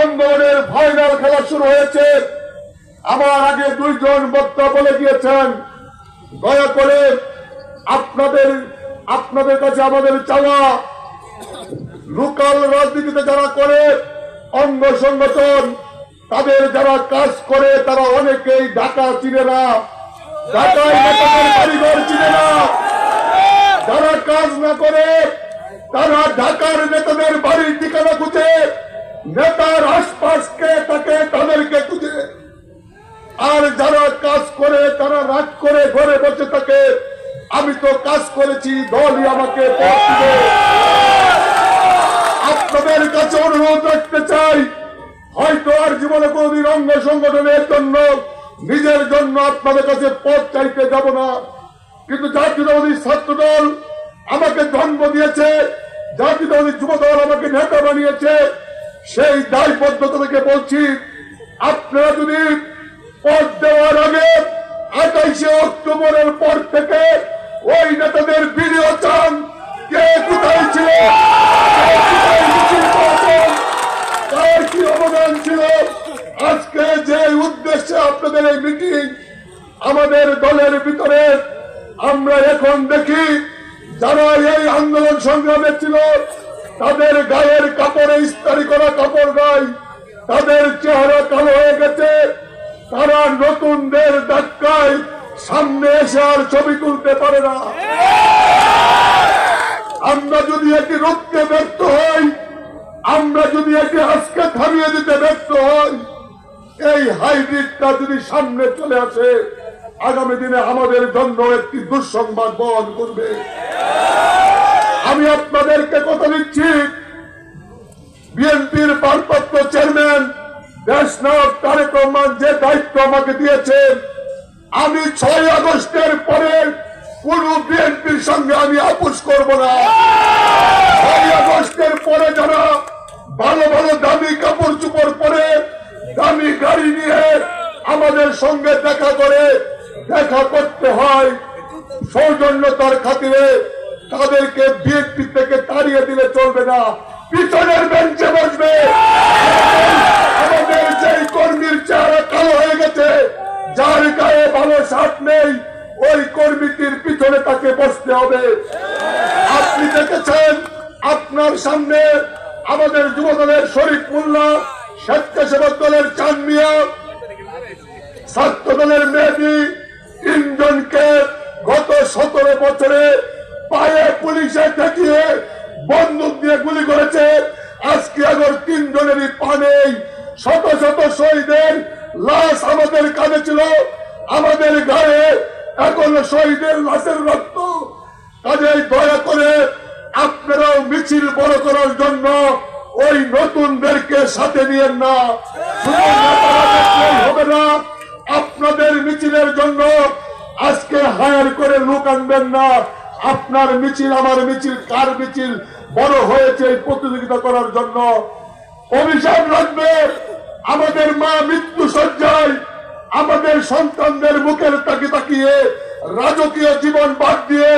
আন্দোলনের ফাইনাল খেলা শুরু হয়েছে। আমার আগে দুইজন বক্তা বলে গিয়েছেন, দয়া করে আপনাদের আপনাদের কাছে আমাদের চাওয়া, লোকাল রাজনীতিতে যারা করে, অঙ্গ সংগঠন, তাদের যারা কাজ করে, তারা অনেকেই ঢাকা চিনে না। ঢাকায় কাজ না করে, তারা ঢাকার নেতাদের বাড়ির ঠিকানা খুঁজে নেতার আশপাশকে তাকে তাদেরকে খুঁজে। আর যারা কাজ করে, তারা রাগ করে ঘরে বসে থাকে। আমি তো কাজ করেছি, দলই আমাকে আপনাদের কাছে অনুরোধ রাখতে চাই, হয়তো আর জীবনে কোনদিন অঙ্গ সংগঠনের জন্য, নিজের জন্য আপনাদের কাছে পথ চাইতে যাব না। কিন্তু জাতীয়তাবাদী ছাত্র দল আমাকে জন্ম দিয়েছে, জাতীয়তাবাদী যুব দল আমাকে নেতা বানিয়েছে। সেই দায়বদ্ধতা থেকে বলছি, আপনারা যদি পদ দেওয়ার আগে আঠাইশে অক্টোবরের পর থেকে ওই নেতাদের ভিডিও চান, কে কোথায় ছিল তার কি অবদান ছিল? আজকে যে উদ্দেশ্যে আপনাদের এই মিটিং আমাদের দলের ভিতরে আমরা এখন দেখি, যারা এই আন্দোলন সংগ্রামে ছিল তাদের গায়ের কাপড়ে ইস্তারি করা কাপড় গায় তাদের চেহারা কালো হয়ে গেছে। তারা নতুনদের ধাক্কায় সামনে এসে আর ছবি তুলতে পারে না। আমরা যদি এটি রুখতে ব্যর্থ হই, আমরা যদি এটি আজকে থামিয়ে দিতে ব্যর্থ হই, এই হাইব্রিডটা যদি সামনে চলে আসে, আগামী দিনে আমাদের জন্য একটি দুঃসংবাদ বহন করবে। আপনাদেরকে কথা দিচ্ছি বিএনপির ভারপ্রাপ্ত চেয়ারম্যান দেশনাথ তারেক রহমান যে দায়িত্ব আমাকে দিয়েছেন, আমি ছয় আগস্টের পরে কোন বিএনপির সঙ্গে আমি আপোষ করব না। ছয় আগস্টের পরে যারা ভালো ভালো দামি কাপড় চুপড় পরে দামি গাড়ি নিয়ে আমাদের সঙ্গে দেখা করে, দেখা করতে হয়, সৌজন্যতার খাতিরে তাদেরকে বিএনপি থেকে তাড়িয়ে দিলে চলবে না। পিছনের বেঞ্চে বসবে। আমাদের যেই কর্মীর চেহারা কালো হয়ে গেছে, যার গায়ে ভালো শার্ট নেই, ওই কর্মীটির পিছনে তাকে বসতে হবে। আপনি দেখেছেন, আপনার সামনে আমাদের যুব দলের শরীফ মোল্লা, স্বেচ্ছাসেবক দলের চান মিয়া ছাত্র দলের মেয়েদি তিনজনকে গত সতেরো বছরে পায়ে পুলিশে ঠেকিয়ে বন্দুক দিয়ে গুলি করেছে। আজকে আগর তিনজনেরই পা নেই। শত শত শহীদের লাশ আমাদের কাঁধে ছিল। আমাদের গায়ে এখন শহীদের লাশের রক্ত। কাজেই দয়া করে আপনারাও মিছিল বড় করার জন্য ওই নতুনদেরকে সাথে নিয়েন না। হবে না। আপনাদের মিছিলের জন্য আজকে হায়ার করে লোক আনবেন না। আপনার মিছিল আমার মিছিল, কার মিছিল বড় হয়েছে এই প্রতিযোগিতা করার জন্য? অভিশাপ রাখবে আমাদের মা মৃত্যু সজ্জায় আমাদের সন্তানদের মুখের তাকে তাকিয়ে রাজকীয় জীবন বাদ দিয়ে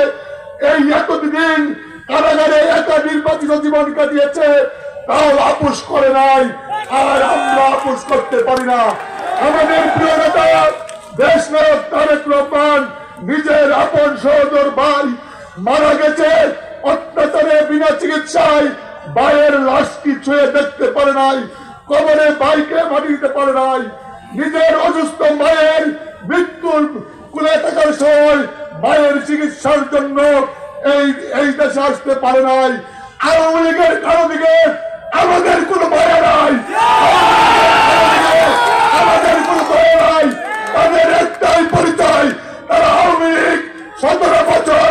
এই এতদিন কারাগারে একা নির্বাচিত জীবন কাটিয়েছে, তাও আপোষ করে নাই। আর আমরা আপোষ করতে পারি না। আমাদের প্রিয় নেতা দেশ নায়ক তারেক নাই, কবরে ভাইকে মাটি দিতে পারে নাই। নিজের অসুস্থ মায়ের মৃত্যুর কুলে থাকার সময় মায়ের চিকিৎসার জন্য এই এই দেশে আসতে পারে নাই। আওয়ামী লীগের কারও দিকে আমাদের কোনো মায়া নাই আমাদের কোনো দয়া নাই তাদের একটাই পরিচয় তারা আওয়ামী লীগ সতেরো বছর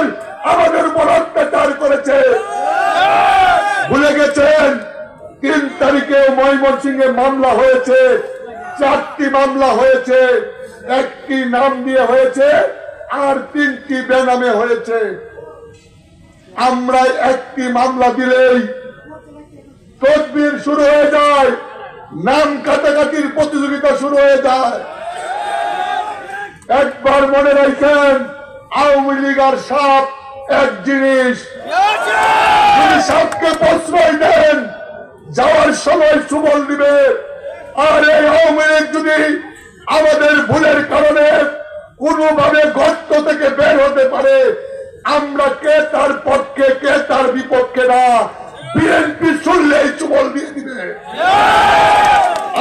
আমাদের উপর অত্যাচার করেছে ভুলে গেছেন তিন তারিখে ময়মনসিংহে মামলা হয়েছে। চারটি মামলা হয়েছে। একটি নাম দিয়ে হয়েছে আর তিনটি বেনামে হয়েছে। আমরা একটি মামলা দিলেই তদবির শুরু হয়ে যায় নাম কাটাকাটির প্রতিযোগিতা শুরু হয়ে যায়। একবার মনে রাখেন আওয়ামী লীগ আর সাপ এক জিনিস। সাপকে প্রশ্রয় দেন সময় সুবল দিবে। আর এই আওয়ামী লীগ যদি আমাদের ভুলের কারণে কোনোভাবে গর্ত থেকে বের হতে পারে, আমরা কে তার পক্ষে, কে তার বিপক্ষে না বিএনপি শুনলেই চুবল দিয়ে দিবে।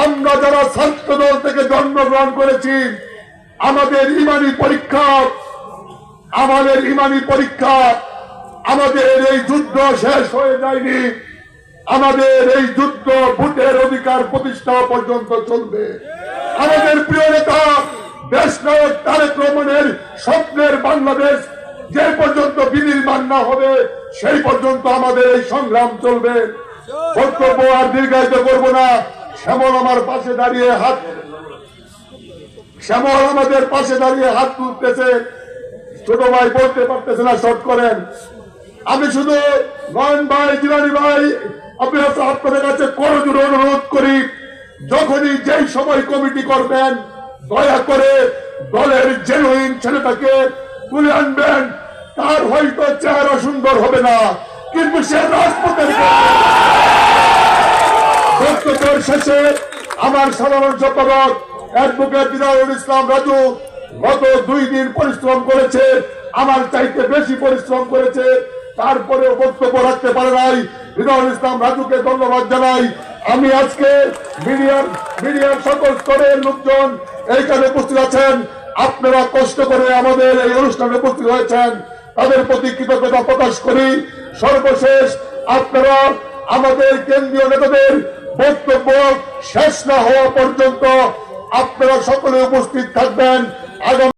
আমরা যারা ছাত্র দল থেকে জন্মগ্রহণ করেছি, আমাদের ইমানি পরীক্ষা, আমাদের ইমানি পরীক্ষা, আমাদের এই যুদ্ধ শেষ হয়ে যায়নি। আমাদের এই যুদ্ধ ভোটের অধিকার প্রতিষ্ঠা পর্যন্ত চলবে। আমাদের প্রিয় নেতা, দেশ নায়ক তারেক রহমানের স্বপ্নের বাংলাদেশ যে পর্যন্ত বিনির্মাণ না হবে, সেই পর্যন্ত আমাদের এই সংগ্রাম চলবে। বক্তব্য আর দীর্ঘায়িত করব না। শ্যামল আমার পাশে দাঁড়িয়ে হাত শ্যামল আমাদের পাশে দাঁড়িয়ে হাত তুলতেছে। ছোট ভাই বলতে পারতেছে না, শর্ট করেন। আমি শুধু নয়ন ভাই, জিলানি ভাই আপনি আপনাদের কাছে অনুরোধ করি, যখনই যেই সময় কমিটি করবেন, দয়া করে দলের জেনুইন ছেলেটাকে তুলে আনবেন। তার হয়তো চেহারা সুন্দর হবে না, কিন্তু সে রাজপথের শেষে আমার সাধারণ সম্পাদক অ্যাডভোকেট ইসলাম রাজু গত দুই দিন পরিশ্রম করেছে, আমার চাইতে বেশি পরিশ্রম করেছে। তারপরেও বক্তব্য রাখতে পারে নাই। দিনারুল ইসলাম রাজুকে ধন্যবাদ জানাই। আমি আজকে মিডিয়ার মিডিয়ার সকল স্তরের লোকজন এইখানে উপস্থিত আছেন। আপনারা কষ্ট করে আমাদের এই অনুষ্ঠানে উপস্থিত হয়েছেন। তাদের প্রতি কৃতজ্ঞতা প্রকাশ করি। সর্বশেষ আপনারা আমাদের কেন্দ্রীয় নেতাদের বক্তব্য শেষ না হওয়া পর্যন্ত আপনারা সকলে উপস্থিত থাকবেন। আগামী